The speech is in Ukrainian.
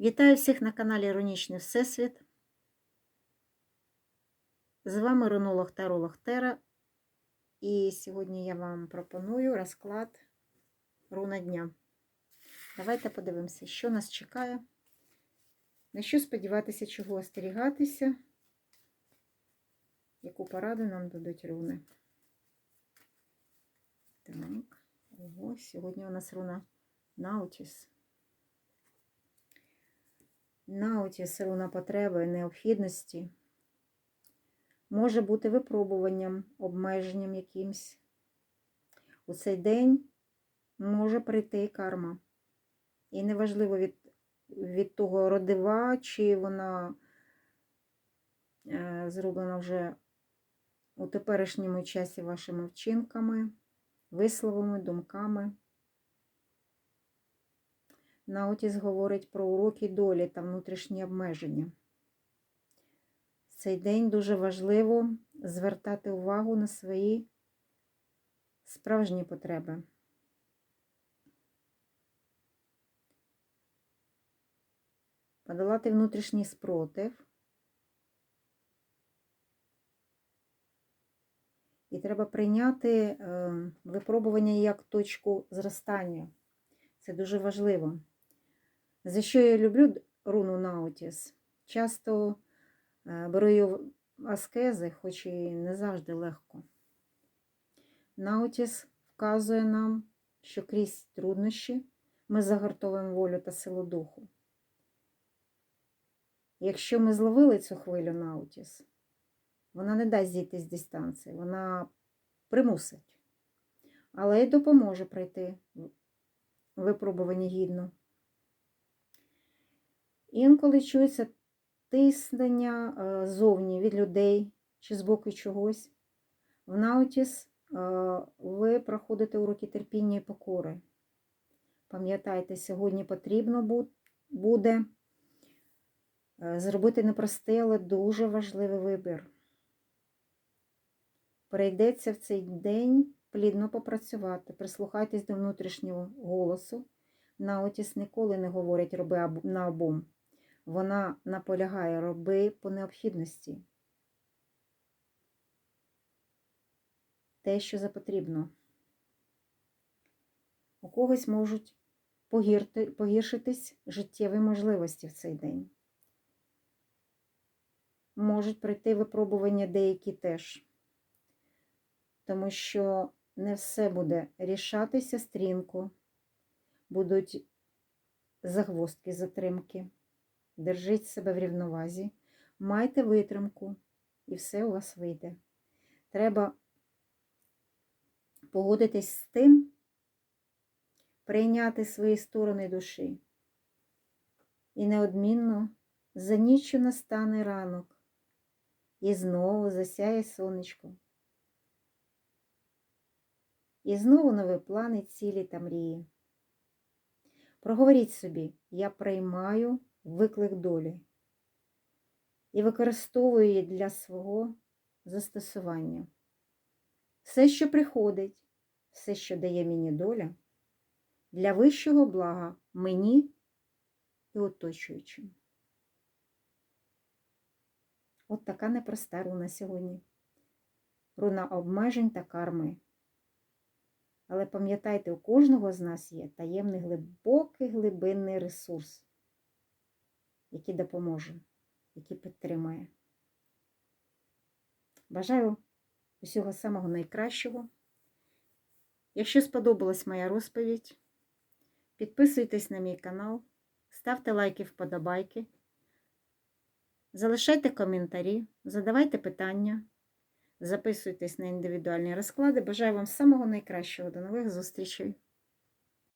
Вітаю всіх на каналі Іронічний Всесвіт. З вами рунолог Таролог Тера. І сьогодні я вам пропоную розклад руна дня. Давайте подивимося, що нас чекає, на що сподіватися, чого остерігатися, яку пораду нам дадуть руни. Так, ого, сьогодні у нас руна Наутіс. Наутіс руна потреби, необхідності може бути випробуванням, обмеженням якимсь. У цей день може прийти карма. І неважливо від, від того родива, чи вона е, зроблена вже у теперішньому часі вашими вчинками, висловами, думками. Наутіс говорить про уроки долі та внутрішні обмеження. В цей день дуже важливо звертати увагу на свої справжні потреби. Подолати внутрішній спротив. І треба прийняти е, випробування як точку зростання. Це дуже важливо. За що я люблю руну Наутіс? Часто е, беру аскези, хоч і не завжди легко. Наутіс вказує нам, що крізь труднощі ми загартовуємо волю та силу духу. Якщо ми зловили цю хвилю Наутіс, вона не дасть зійти з дистанції, вона примусить, але й допоможе пройти випробування гідно. Інколи чується тиснення зовні від людей чи з боку чогось. В наутіс ви проходите уроки терпіння і покори. Пам'ятайте, сьогодні потрібно буде зробити непростий, але дуже важливий вибір. Прийдеться в цей день плідно попрацювати, прислухайтесь до внутрішнього голосу. Наутіс ніколи не говорить роби на обум. Вона наполягає роби по необхідності. Те, що запотрібно. У когось можуть погірти, погіршитись життєві можливості в цей день. Можуть прийти випробування деякі теж. Тому що не все буде рішатися стрімко, будуть загвоздки, затримки. Держіть себе в рівновазі, майте витримку, і все у вас вийде. Треба погодитись з тим, прийняти свої сторони душі. І неодмінно за ніччю настане ранок, і знову засяє сонечко. І знову нові плани, цілі та мрії. Проговоріть собі, я приймаю виклик долі і використовую її для свого застосування. Все, що приходить, все, що дає мені доля, для вищого блага мені і оточуючим. От така непроста руна сьогодні. Руна обмежень та карми. Але пам'ятайте, у кожного з нас є таємний глибокий глибинний ресурс, який допоможе, який підтримає. Бажаю усього самого найкращого. Якщо сподобалась моя розповідь, підписуйтесь на мій канал, ставте лайки, вподобайки, залишайте коментарі, задавайте питання. Записуйтесь на індивідуальні розклади. Бажаю вам самого найкращого. До нових зустрічей!